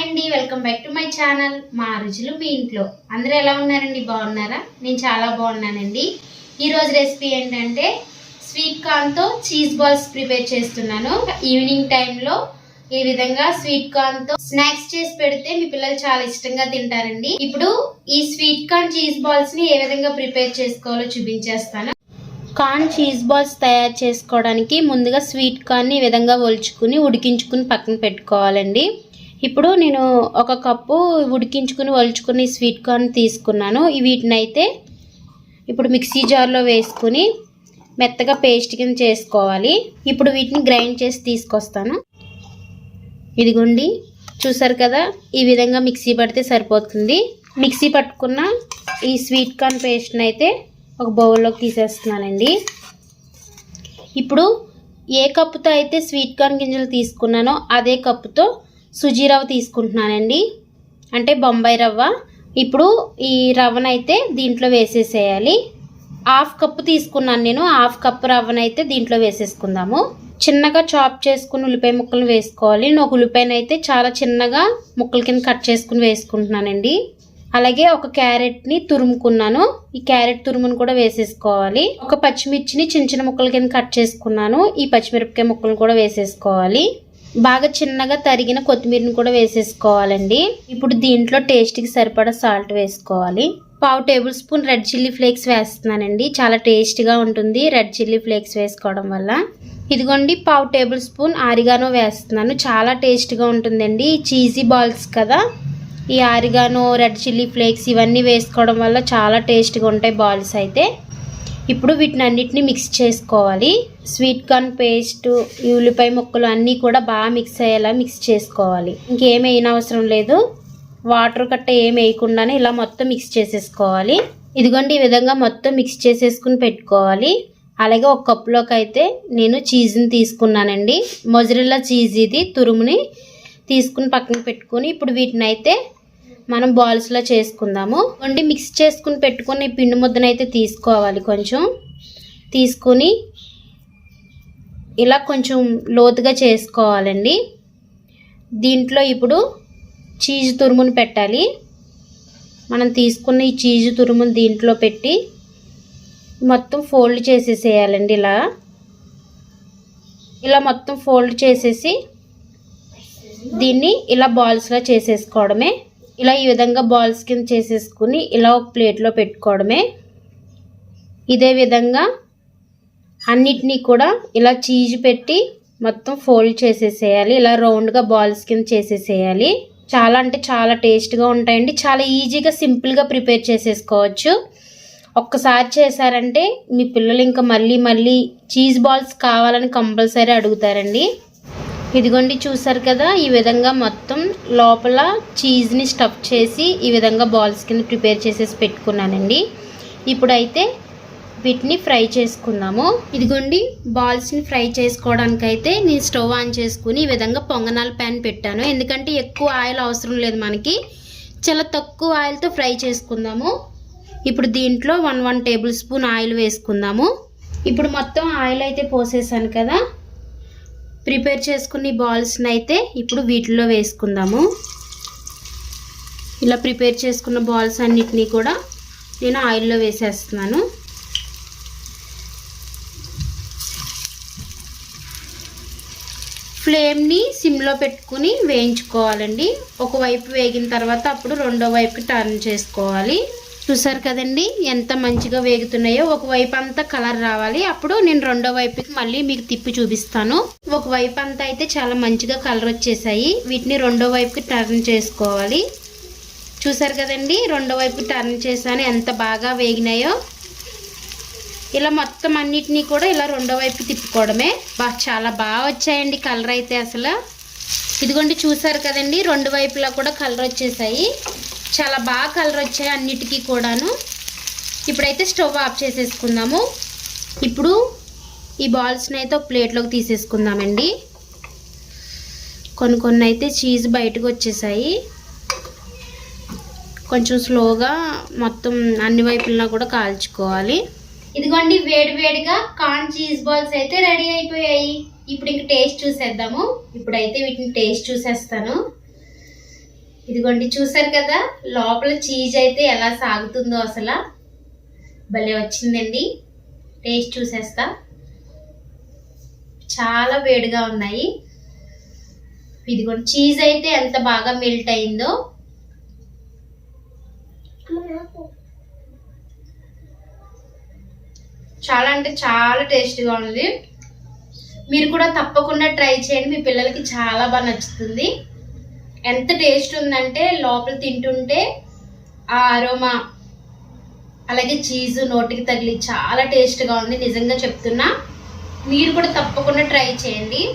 అండి welcome back to my channel. మా రుచులు మీ ఇంట్లో. అందరూ ఎలా ఉన్నారండి? బాగున్నారా? నేను చాలా బాగున్నానండి. ఈరోజు రెసిపీ ఏంటంటే స్వీట్ కార్న్తో చీజ్ బాల్స్ ప్రిపేర్ చేస్తున్నాను. ఈవినింగ్ టైంలో ఈ విధంగా స్వీట్ కార్న్తో స్నాక్స్ చేసి పెడితే మీ పిల్లలు చాలా ఇష్టంగా తింటారండి. ఇప్పుడు ఈ స్వీట్ కార్న్ చీజ్ బాల్స్ని ఏ విధంగా ప్రిపేర్ చేసుకోవాలో చూపించేస్తాను. కార్న్ చీజ్ బాల్స్ తయారు చేసుకోవడానికి ముందుగా స్వీట్ కార్న్ని ఈ విధంగా ఒలుచుకుని ఉడికించుకుని పక్కన పెట్టుకోవాలండి. ఇప్పుడు నేను ఒక కప్పు ఉడికించుకుని వలుచుకుని స్వీట్ కార్న్ తీసుకున్నాను. వీటిని అయితే ఇప్పుడు మిక్సీ జార్లో వేసుకుని మెత్తగా పేస్ట్ కింద చేసుకోవాలి. ఇప్పుడు వీటిని గ్రైండ్ చేసి తీసుకొస్తాను. ఇదిగోండి చూసారు కదా ఈ విధంగా మిక్సీ పడితే సరిపోతుంది. మిక్సీ పట్టుకున్న ఈ స్వీట్ కార్న్ పేస్ట్ని అయితే ఒక బౌల్లోకి తీసేస్తున్నానండి. ఇప్పుడు ఏ కప్పుతో అయితే స్వీట్ కార్న్ గింజలు తీసుకున్నానో అదే కప్పుతో సుజీ రవ్వ తీసుకుంటున్నానండి. అంటే బొంబాయి రవ్వ. ఇప్పుడు ఈ రవ్వనైతే దీంట్లో వేసేసేయాలి. హాఫ్ కప్పు తీసుకున్నాను నేను. హాఫ్ కప్పు రవ్వనైతే దీంట్లో వేసేసుకుందాము. చిన్నగా చాప్ చేసుకుని ఉల్లిపాయ ముక్కలు వేసుకోవాలి. నేను ఒక ఉల్లిపాయను అయితే చాలా చిన్నగా ముక్కల కింద కట్ చేసుకుని వేసుకుంటున్నానండి. అలాగే ఒక క్యారెట్ని తురుముకున్నాను. ఈ క్యారెట్ తురుమును కూడా వేసేసుకోవాలి. ఒక పచ్చిమిర్చిని చిన్న చిన్న ముక్కల కింద కట్ చేసుకున్నాను. ఈ పచ్చిమిరపకాయ ముక్కలను కూడా వేసేసుకోవాలి. బాగా చిన్నగా తరిగిన కొత్తిమీరని కూడా వేసేసుకోవాలండి. ఇప్పుడు దీంట్లో టేస్ట్కి సరిపడా సాల్ట్ వేసుకోవాలి. పావు tablespoon red chilli flakes వేస్తున్నానండి. చాలా టేస్ట్గా ఉంటుంది రెడ్ చిల్లీ ఫ్లేక్స్ వేసుకోవడం వల్ల. ఇదిగోండి పావు టేబుల్ స్పూన్ ఆరిగానో వేస్తున్నాను. చాలా టేస్ట్గా ఉంటుందండి. చీజీ బాల్స్ కదా. ఈ ఆరిగానో రెడ్ చిల్లీ ఫ్లేక్స్ ఇవన్నీ వేసుకోవడం వల్ల చాలా టేస్ట్గా ఉంటాయి బాల్స్ అయితే. ఇప్పుడు వీటిని అన్నిటిని మిక్స్ చేసుకోవాలి. స్వీట్ కార్న్ పేస్ట్ ఉల్లిపాయ ముక్కలు అన్నీ కూడా బాగా మిక్స్ అయ్యేలా మిక్స్ చేసుకోవాలి. ఇంకేం అవసరం లేదు. వాటర్ కట్ట ఏం వేయకుండానే ఇలా మొత్తం మిక్స్ చేసేసుకోవాలి. ఇదిగోండి ఈ విధంగా మొత్తం మిక్స్ చేసేసుకుని పెట్టుకోవాలి. అలాగే ఒక కప్లోకి అయితే నేను చీజ్ని తీసుకున్నానండి. మొజరిల్లా చీజ్ ఇది తురుముని తీసుకుని పక్కన పెట్టుకుని ఇప్పుడు వీటిని అయితే మనం బాల్స్లో చేసుకుందాము. వండి మిక్స్ చేసుకుని పెట్టుకుని పిండి ముద్దను అయితే తీసుకోవాలి కొంచెం. తీసుకుని ఇలా కొంచెం లోతుగా చేసుకోవాలండి. దీంట్లో ఇప్పుడు చీజ్ తురుమును పెట్టాలి. మనం తీసుకున్న ఈ చీజ్ తురుమును దీంట్లో పెట్టి మొత్తం ఫోల్డ్ చేసేసేయాలండి ఇలా. ఇలా మొత్తం ఫోల్డ్ చేసేసి దీన్ని ఇలా బాల్స్లా చేసేసుకోవడమే. ఇలా ఈ విధంగా బాల్స్ కింద చేసేసుకుని ఇలా ఒక ప్లేట్లో పెట్టుకోవడమే. ఇదే విధంగా అన్నిటినీ కూడా ఇలా చీజ్ పెట్టి మొత్తం ఫోల్డ్ చేసేసేయాలి. ఇలా రౌండ్గా బాల్స్ కింద చేసేసేయాలి. చాలా అంటే చాలా టేస్ట్గా ఉంటాయండి. చాలా ఈజీగా సింపుల్గా ప్రిపేర్ చేసేసుకోవచ్చు. ఒక్కసారి చేశారంటే మీ పిల్లలు ఇంకా మళ్ళీ మళ్ళీ చీజ్ బాల్స్ కావాలని కంపల్సరీ అడుగుతారండి. ఇదిగోండి చూసారు కదా ఈ విధంగా మొత్తం లోపల చీజ్ని స్టఫ్ చేసి ఈ విధంగా బాల్స్ కింద ప్రిపేర్ చేసేసి పెట్టుకున్నానండి. ఇప్పుడైతే వీటిని ఫ్రై చేసుకుందాము. ఇదిగోండి బాల్స్ని ఫ్రై చేసుకోవడానికి అయితే నేను స్టవ్ ఆన్ చేసుకుని ఈ విధంగా పొంగనాల ప్యాన్ పెట్టాను. ఎందుకంటే ఎక్కువ ఆయిల్ అవసరం లేదు మనకి. చాలా తక్కువ ఆయిల్తో ఫ్రై చేసుకుందాము. ఇప్పుడు దీంట్లో one one tablespoon oil వేసుకుందాము. ఇప్పుడు మొత్తం ఆయిల్ అయితే పోసేసాను కదా. ప్రిపేర్ చేసుకున్న బాల్స్ని అయితే ఇప్పుడు వీటిలో వేసుకుందాము. ఇలా ప్రిపేర్ చేసుకున్న బాల్స్ అన్నిటినీ కూడా నేను ఆయిల్లో వేసేస్తున్నాను. ఫ్లేమ్ని సిమ్లో పెట్టుకుని వేయించుకోవాలండి. ఒకవైపు వేగిన తర్వాత అప్పుడు రెండో వైపుకి టర్న్ చేసుకోవాలి. చూసారు కదండి? ఎంత మంచిగా వేగుతున్నాయో. ఒకవైపు అంతా కలర్ రావాలి. అప్పుడు నేను రెండో వైపుకి మళ్ళీ మీకు తిప్పి చూపిస్తాను. ఒకవైపు అంతా అయితే చాలా మంచిగా కలర్ వచ్చేసాయి. వీటిని రెండో వైపుకి టర్న్ చేసుకోవాలి. చూసారు కదండి? రెండో వైపు టర్న్ చేశాను. ఎంత బాగా వేగినాయో. ఇలా మొత్తం అన్నిటినీ కూడా ఇలా రెండో వైపు తిప్పుకోవడమే. బా చాలా బాగా వచ్చాయండి కలర్ అయితే అసలు. ఇదిగోండి చూసారు కదండి? రెండు వైపులా కూడా కలర్ వచ్చేసాయి. చాలా బాగా కలర్ వచ్చాయి అన్నిటికీ కూడాను. ఇప్పుడైతే స్టవ్ ఆఫ్ చేసేసుకుందాము. ఇప్పుడు ఈ బాల్స్ని అయితే ఒక ప్లేట్లోకి తీసేసుకుందామండి. కొన్ని కొన్ని అయితే చీజ్ బయటకు వచ్చేసాయి. కొంచెం స్లోగా మొత్తం అన్ని వైపులా కూడా కాల్చుకోవాలి. ఇదిగోండి వేడి వేడిగా కార్న్ చీజ్ బాల్స్ అయితే రెడీ అయిపోయాయి. ఇప్పుడు ఇంక టేస్ట్ చూసేద్దాము. ఇప్పుడైతే వీటిని టేస్ట్ చూసేస్తాను. ఇదిగోండి చూసారు కదా? లోపల చీజ్ అయితే ఎలా సాగుతుందో అసలు. భలే వచ్చిందండి. టేస్ట్ చూసేస్తా. చాలా వేడిగా ఉన్నాయి. ఇదిగోండి చీజ్ అయితే ఎంత బాగా మెల్ట్ అయిందో. చాలా అంటే చాలా టేస్ట్గా ఉంది. మీరు కూడా తప్పకుండా ట్రై చేయండి. మీ పిల్లలకి చాలా బాగా నచ్చుతుంది. ఎంత టేస్ట్ ఉందంటే లోపల తింటుంటే ఆ అరోమా అలాగే చీజ్ నోటికి తగిలి చాలా టేస్ట్గా ఉంది. నిజంగా చెప్తున్నా. మీరు కూడా తప్పకుండా ట్రై చేయండి.